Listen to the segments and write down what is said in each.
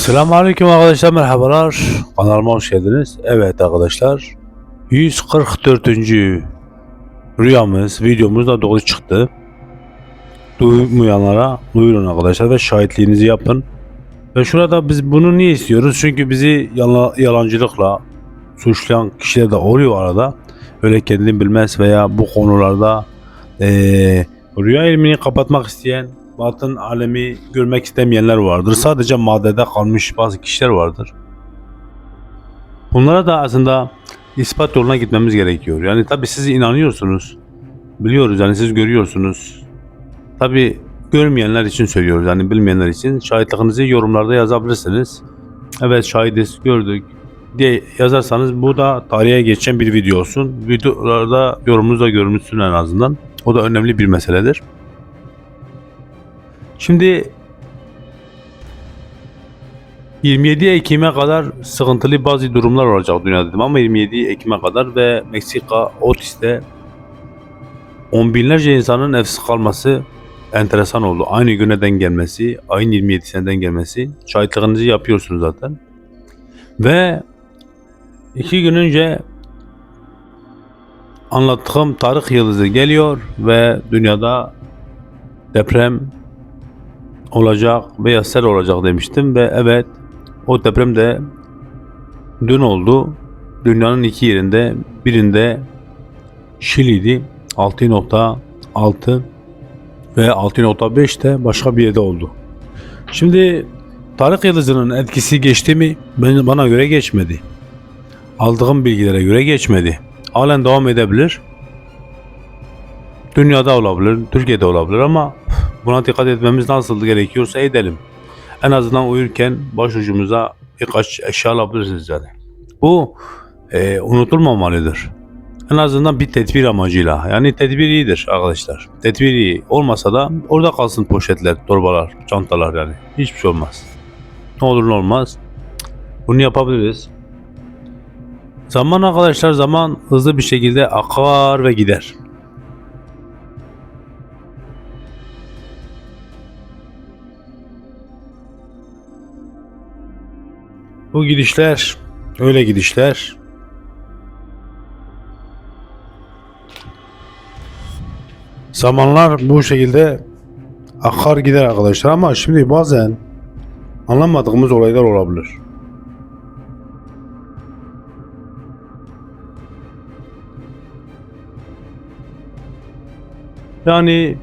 Selamünaleyküm arkadaşlar merhabalar. Kanalıma hoş geldiniz. Evet arkadaşlar 144. rüyamız videomuz da doğru çıktı. Duymayanlara duyurun arkadaşlar ve şahitliğinizi yapın. Ve şurada biz bunu niye istiyoruz? Çünkü bizi yala- yalancılıkla suçlayan kişiler de oluyor arada. Öyle kendini bilmez veya bu konularda eee, rüya ilmini kapatmak isteyen batın alemi görmek istemeyenler vardır. Sadece maddede kalmış bazı kişiler vardır. Bunlara da aslında ispat yoluna gitmemiz gerekiyor. Yani tabi siz inanıyorsunuz. Biliyoruz yani siz görüyorsunuz. Tabi görmeyenler için söylüyoruz yani bilmeyenler için şahitliğinizi yorumlarda yazabilirsiniz. Evet şahidiz gördük diye yazarsanız bu da tarihe geçen bir video olsun. Videolarda yorumunuz da görünmüşsün en azından. O da önemli bir meseledir. Şimdi 27 Ekim'e kadar sıkıntılı bazı durumlar olacak dünyada dedim ama 27 Ekim'e kadar ve Meksika Otis'te on binlerce insanın evsiz kalması enteresan oldu. Aynı güne denk gelmesi, ayın 27'sine denk gelmesi. Şahitliğinizi yapıyorsunuz zaten. Ve iki gün önce anlattığım tarih yıldızı geliyor ve dünyada deprem olacak veya sel olacak demiştim ve evet o deprem de dün oldu. Dünyanın iki yerinde birinde Şili'di 6.6 ve 6.5 de başka bir yerde oldu. Şimdi Tarık Yıldızı'nın etkisi geçti mi? Ben, bana göre geçmedi. Aldığım bilgilere göre geçmedi. Halen devam edebilir. Dünyada olabilir, Türkiye'de olabilir ama buna dikkat etmemiz nasıl gerekiyorsa edelim. En azından uyurken başucumuza birkaç eşya alabilirsiniz yani. Bu e, unutulmamalıdır. En azından bir tedbir amacıyla. Yani tedbir iyidir arkadaşlar. Tedbir iyi olmasa da orada kalsın poşetler, torbalar, çantalar yani. Hiçbir şey olmaz. Ne olur ne olmaz. Bunu yapabiliriz. Zaman arkadaşlar zaman hızlı bir şekilde akar ve gider. Bu gidişler, öyle gidişler. Zamanlar bu şekilde akar gider arkadaşlar ama şimdi bazen anlamadığımız olaylar olabilir. Yani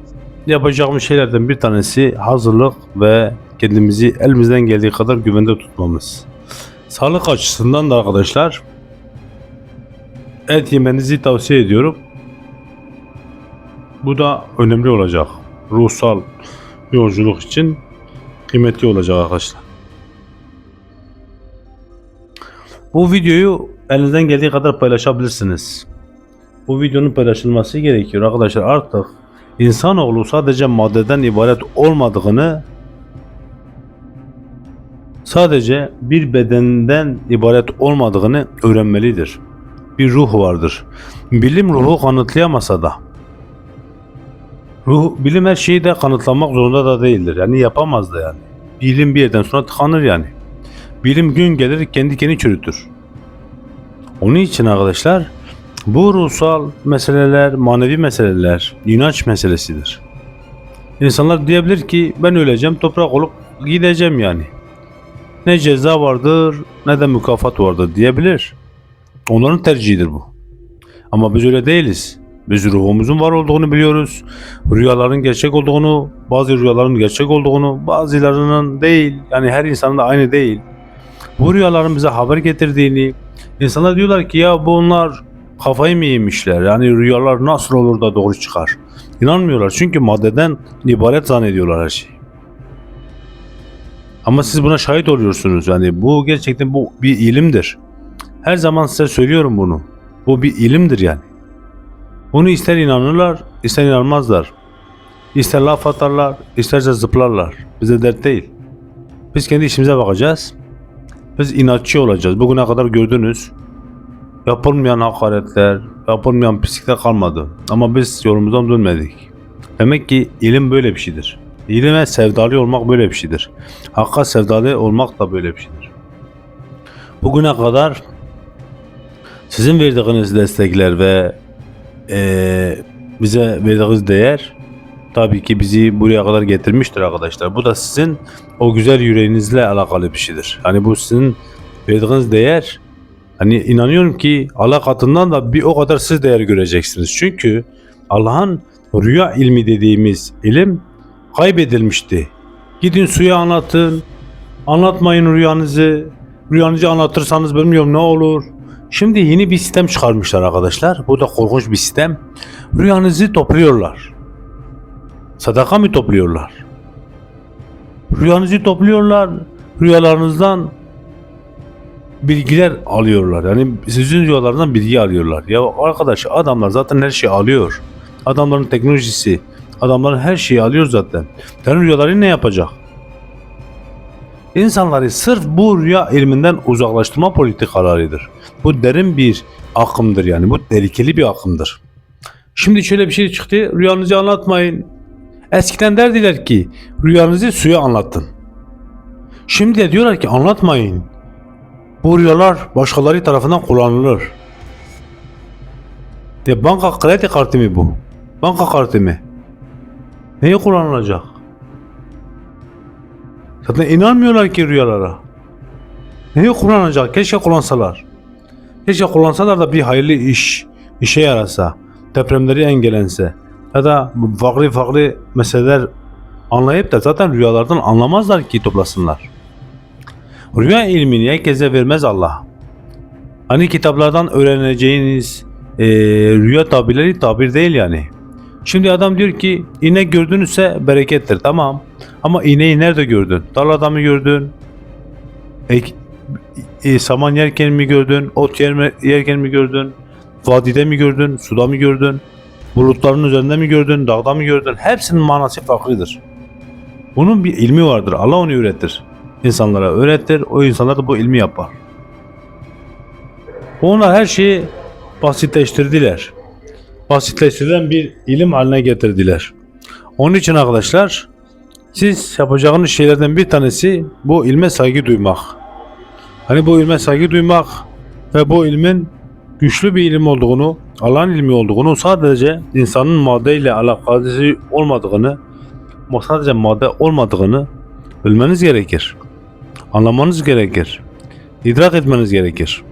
yapacağımız şeylerden bir tanesi hazırlık ve kendimizi elimizden geldiği kadar güvende tutmamız. Sağlık açısından da arkadaşlar et yemenizi tavsiye ediyorum. Bu da önemli olacak. Ruhsal yolculuk için kıymetli olacak arkadaşlar. Bu videoyu elinizden geldiği kadar paylaşabilirsiniz. Bu videonun paylaşılması gerekiyor arkadaşlar. Artık insanoğlu sadece maddeden ibaret olmadığını sadece bir bedenden ibaret olmadığını öğrenmelidir. Bir ruh vardır. Bilim ruhu kanıtlayamasa da ruh, bilim her şeyi de kanıtlamak zorunda da değildir. Yani yapamaz da yani. Bilim bir yerden sonra tıkanır yani. Bilim gün gelir kendi kendini çürütür. Onun için arkadaşlar bu ruhsal meseleler, manevi meseleler, inanç meselesidir. İnsanlar diyebilir ki ben öleceğim, toprak olup gideceğim yani. Ne ceza vardır ne de mükafat vardır diyebilir. Onların tercihidir bu. Ama biz öyle değiliz. Biz ruhumuzun var olduğunu biliyoruz. Rüyaların gerçek olduğunu, bazı rüyaların gerçek olduğunu, bazılarının değil. Yani her insanın da aynı değil. Bu rüyaların bize haber getirdiğini, insanlar diyorlar ki ya bunlar kafayı mı yemişler? Yani rüyalar nasıl olur da doğru çıkar? İnanmıyorlar çünkü maddeden ibaret zannediyorlar her şeyi. Ama siz buna şahit oluyorsunuz. Yani bu gerçekten bu bir ilimdir. Her zaman size söylüyorum bunu. Bu bir ilimdir yani. Bunu ister inanırlar, ister inanmazlar. İster laf atarlar, isterse zıplarlar. Bize dert değil. Biz kendi işimize bakacağız. Biz inatçı olacağız. Bugüne kadar gördünüz. Yapılmayan hakaretler, yapılmayan pislikler kalmadı. Ama biz yolumuzdan dönmedik. Demek ki ilim böyle bir şeydir. İlime sevdalı olmak böyle bir şeydir. Hakka sevdalı olmak da böyle bir şeydir. Bugüne kadar sizin verdiğiniz destekler ve eee, bize verdiğiniz değer tabii ki bizi buraya kadar getirmiştir arkadaşlar. Bu da sizin o güzel yüreğinizle alakalı bir şeydir. Hani bu sizin verdiğiniz değer hani inanıyorum ki Allah katından da bir o kadar siz değer göreceksiniz. Çünkü Allah'ın rüya ilmi dediğimiz ilim kaybedilmişti. Gidin suya anlatın. Anlatmayın rüyanızı. Rüyanızı anlatırsanız bilmiyorum ne olur. Şimdi yeni bir sistem çıkarmışlar arkadaşlar. Bu da korkunç bir sistem. Rüyanızı topluyorlar. Sadaka mı topluyorlar? Rüyanızı topluyorlar. Rüyalarınızdan bilgiler alıyorlar. Yani sizin rüyalarından bilgi alıyorlar. Ya arkadaş adamlar zaten her şeyi alıyor. Adamların teknolojisi, adamların her şeyi alıyor zaten. Senin rüyaları ne yapacak? İnsanları sırf bu rüya ilminden uzaklaştırma politikalarıdır. Bu derin bir akımdır yani. Bu tehlikeli bir akımdır. Şimdi şöyle bir şey çıktı. Rüyanızı anlatmayın. Eskiden derdiler ki rüyanızı suya anlatın. Şimdi de diyorlar ki anlatmayın. Bu rüyalar başkaları tarafından kullanılır. De banka kredi kartı mı bu? Banka kartı mı? Neye kullanılacak? Zaten inanmıyorlar ki rüyalara. Neye kullanacak? Keşke kullansalar. Keşke kullansalar da bir hayırlı iş, işe yarasa. Depremleri engellense. Ya da farklı farklı meseleler anlayıp da zaten rüyalardan anlamazlar ki toplasınlar. Rüya ilmini herkese vermez Allah. Hani kitaplardan öğreneceğiniz eee, rüya tabirleri tabir değil yani. Şimdi adam diyor ki inek gördünüzse berekettir tamam. Ama ineği nerede gördün? Tarlada mı gördün? Ek, e, saman yerken mi gördün? Ot yer, yerken mi gördün? Vadide mi gördün? Suda mı gördün? Bulutların üzerinde mi gördün? Dağda mı gördün? Hepsinin manası farklıdır. Bunun bir ilmi vardır. Allah onu öğretir. İnsanlara öğretir. O insanlar da bu ilmi yapar. Onlar her şeyi basitleştirdiler. Basitleştirilen bir ilim haline getirdiler. Onun için arkadaşlar siz yapacağınız şeylerden bir tanesi bu ilme saygı duymak. Hani bu ilme saygı duymak ve bu ilmin güçlü bir ilim olduğunu, Allah'ın ilmi olduğunu sadece insanın maddeyle alakası olmadığını, sadece madde olmadığını bilmeniz gerekir. Anlamanız gerekir. İdrak etmeniz gerekir.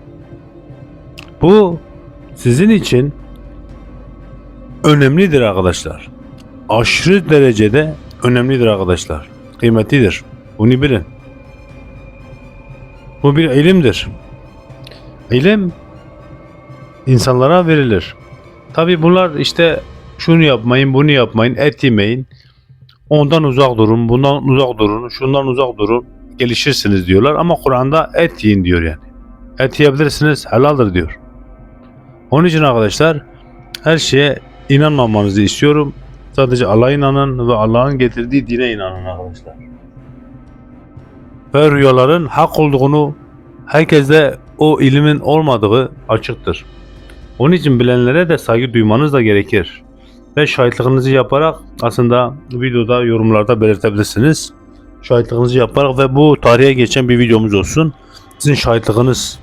Bu sizin için önemlidir arkadaşlar. Aşırı derecede önemlidir arkadaşlar. Kıymetlidir. Bunu bilin. Bu bir ilimdir. İlim insanlara verilir. Tabi bunlar işte şunu yapmayın, bunu yapmayın, et yemeyin. Ondan uzak durun, bundan uzak durun, şundan uzak durun. Gelişirsiniz diyorlar ama Kur'an'da et yiyin diyor yani. Et yiyebilirsiniz, helaldir diyor. Onun için arkadaşlar her şeye inanmamanızı istiyorum. Sadece Allah'a inanın ve Allah'ın getirdiği dine inanın arkadaşlar. Ve rüyaların hak olduğunu herkeste o ilimin olmadığı açıktır. Onun için bilenlere de saygı duymanız da gerekir. Ve şahitliğinizi yaparak aslında videoda yorumlarda belirtebilirsiniz. Şahitliğinizi yaparak ve bu tarihe geçen bir videomuz olsun. Sizin şahitliğiniz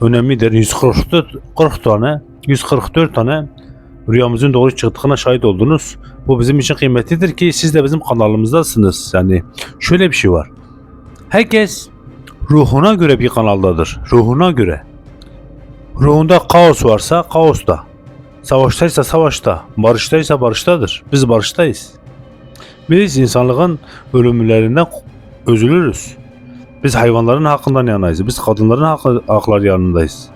önemlidir. 144 40 tane, 144 tane rüyamızın doğru çıktığına şahit oldunuz. Bu bizim için kıymetlidir ki siz de bizim kanalımızdasınız. Yani şöyle bir şey var. Herkes ruhuna göre bir kanaldadır. Ruhuna göre. Ruhunda kaos varsa kaosta. Savaştaysa savaşta. Barıştaysa barıştadır. Biz barıştayız. Biz insanlığın ölümlerinden özülürüz. Biz hayvanların hakkından yanayız. Biz kadınların hakkı, hakları yanındayız.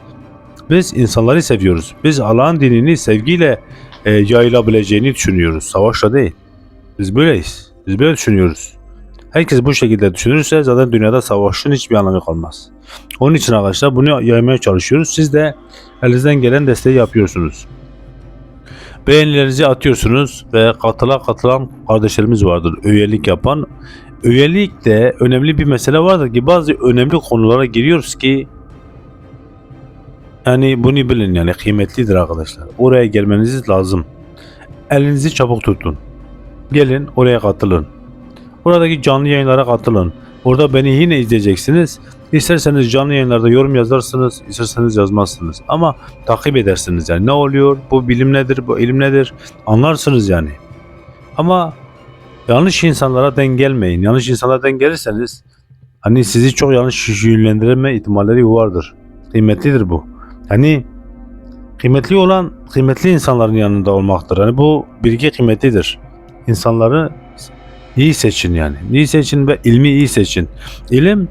Biz insanları seviyoruz. Biz Allah'ın dinini sevgiyle e, yayılabileceğini düşünüyoruz. Savaşla değil. Biz böyleyiz. Biz böyle düşünüyoruz. Herkes bu şekilde düşünürse zaten dünyada savaşın hiçbir anlamı kalmaz. Onun için arkadaşlar bunu yaymaya çalışıyoruz. Siz de elinizden gelen desteği yapıyorsunuz. Beğenilerinizi atıyorsunuz ve katıla katılan kardeşlerimiz vardır. Üyelik yapan. Üyelik de önemli bir mesele vardır ki bazı önemli konulara giriyoruz ki yani bunu bilin yani kıymetlidir arkadaşlar. Oraya gelmeniz lazım. Elinizi çabuk tutun. Gelin oraya katılın. Buradaki canlı yayınlara katılın. Burada beni yine izleyeceksiniz. İsterseniz canlı yayınlarda yorum yazarsınız, isterseniz yazmazsınız. Ama takip edersiniz yani ne oluyor, bu bilim nedir, bu ilim nedir anlarsınız yani. Ama yanlış insanlara denk gelmeyin. Yanlış insanlara denk gelirseniz hani sizi çok yanlış yönlendirme ihtimalleri vardır. Kıymetlidir bu. Hani kıymetli olan kıymetli insanların yanında olmaktır. Hani bu bilgi kıymetlidir. İnsanları iyi seçin yani. İyi seçin ve ilmi iyi seçin. İlim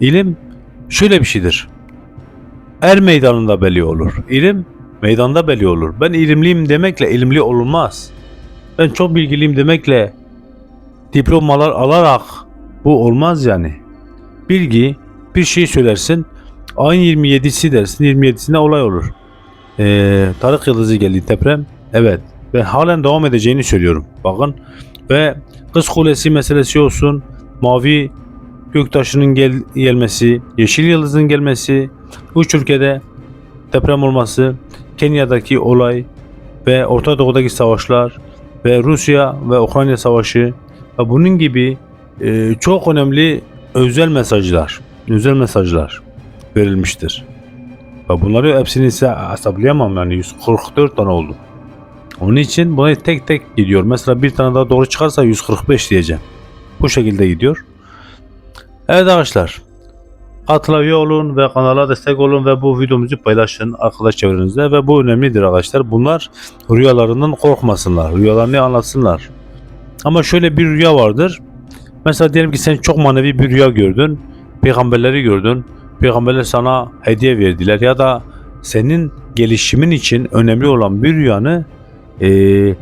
ilim şöyle bir şeydir. Er meydanında belli olur. İlim meydanda belli olur. Ben ilimliyim demekle ilimli olunmaz. Ben çok bilgiliyim demekle diplomalar alarak bu olmaz yani. Bilgi bir şey söylersin ayın 27'si dersin 27'sinde olay olur. Ee, Tarık Yıldızı geldi deprem. Evet. Ve halen devam edeceğini söylüyorum. Bakın. Ve Kız Kulesi meselesi olsun. Mavi göktaşının gel gelmesi. Yeşil Yıldız'ın gelmesi. Üç ülkede deprem olması. Kenya'daki olay. Ve Orta Doğu'daki savaşlar. Ve Rusya ve Ukrayna savaşı. Ve bunun gibi e, çok önemli özel mesajlar. Özel mesajlar verilmiştir. Ve bunları hepsini ise hesaplayamam yani 144 tane oldu. Onun için buna tek tek gidiyor. Mesela bir tane daha doğru çıkarsa 145 diyeceğim. Bu şekilde gidiyor. Evet arkadaşlar. Katıla üye olun ve kanala destek olun ve bu videomuzu paylaşın arkadaş çevrenizde ve bu önemlidir arkadaşlar. Bunlar rüyalarından korkmasınlar. Rüyalarını anlatsınlar. Ama şöyle bir rüya vardır. Mesela diyelim ki sen çok manevi bir rüya gördün. Peygamberleri gördün. Peygamberler sana hediye verdiler ya da senin gelişimin için önemli olan bir rüyanı eee,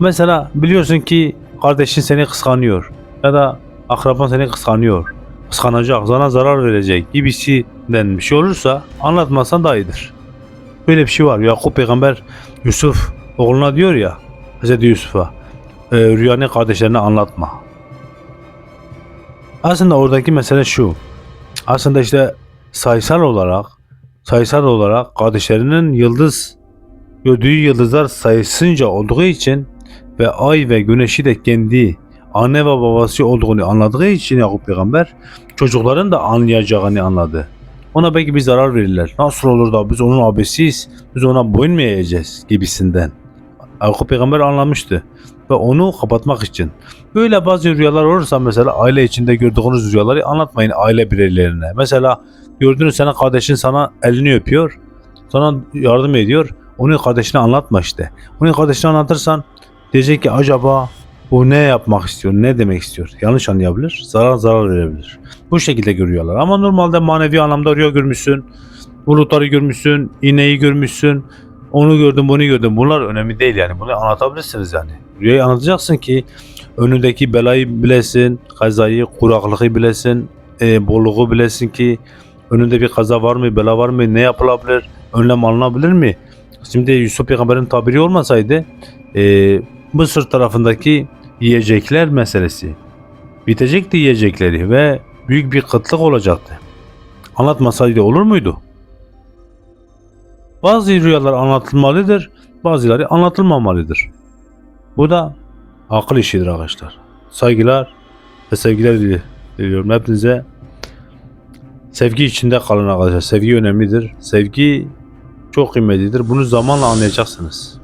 mesela biliyorsun ki kardeşin seni kıskanıyor ya da akraban seni kıskanıyor kıskanacak sana zarar verecek gibisinden bir şey olursa anlatmasan daha iyidir. Böyle bir şey var. Yakup peygamber Yusuf oğluna diyor ya Hz. Yusuf'a e, rüyanı kardeşlerine anlatma. Aslında oradaki mesele şu. Aslında işte sayısal olarak sayısal olarak kardeşlerinin yıldız gördüğü yıldızlar sayısınca olduğu için ve ay ve güneşi de kendi anne ve babası olduğunu anladığı için Yakup peygamber çocukların da anlayacağını anladı. Ona belki bir zarar verirler. Nasıl olur da biz onun abisiyiz, biz ona boyun mu eğeceğiz gibisinden. Yakup peygamber anlamıştı ve onu kapatmak için. Böyle bazı rüyalar olursa mesela aile içinde gördüğünüz rüyaları anlatmayın aile bireylerine. Mesela gördüğünüz senin kardeşin sana elini öpüyor, sana yardım ediyor. Onu kardeşine anlatma işte. Onu kardeşine anlatırsan diyecek ki acaba bu ne yapmak istiyor, ne demek istiyor? Yanlış anlayabilir, zarar zarar verebilir. Bu şekilde görüyorlar. Ama normalde manevi anlamda rüya görmüşsün, bulutları görmüşsün, ineği görmüşsün, onu gördüm, bunu gördüm. Bunlar önemli değil yani. Bunu anlatabilirsiniz yani. Rüyayı anlatacaksın ki önündeki belayı bilesin, kazayı, kuraklığı bilesin, e, bolluğu bilesin ki önünde bir kaza var mı, bela var mı, ne yapılabilir, önlem alınabilir mi? Şimdi Yusuf Peygamber'in tabiri olmasaydı e, Mısır tarafındaki yiyecekler meselesi bitecekti yiyecekleri ve büyük bir kıtlık olacaktı. Anlatmasaydı olur muydu? Bazı rüyalar anlatılmalıdır, bazıları anlatılmamalıdır. Bu da akıl işidir arkadaşlar. Saygılar ve sevgiler dili- diliyorum hepinize. Sevgi içinde kalın arkadaşlar. Sevgi önemlidir. Sevgi çok kıymetlidir. Bunu zamanla anlayacaksınız.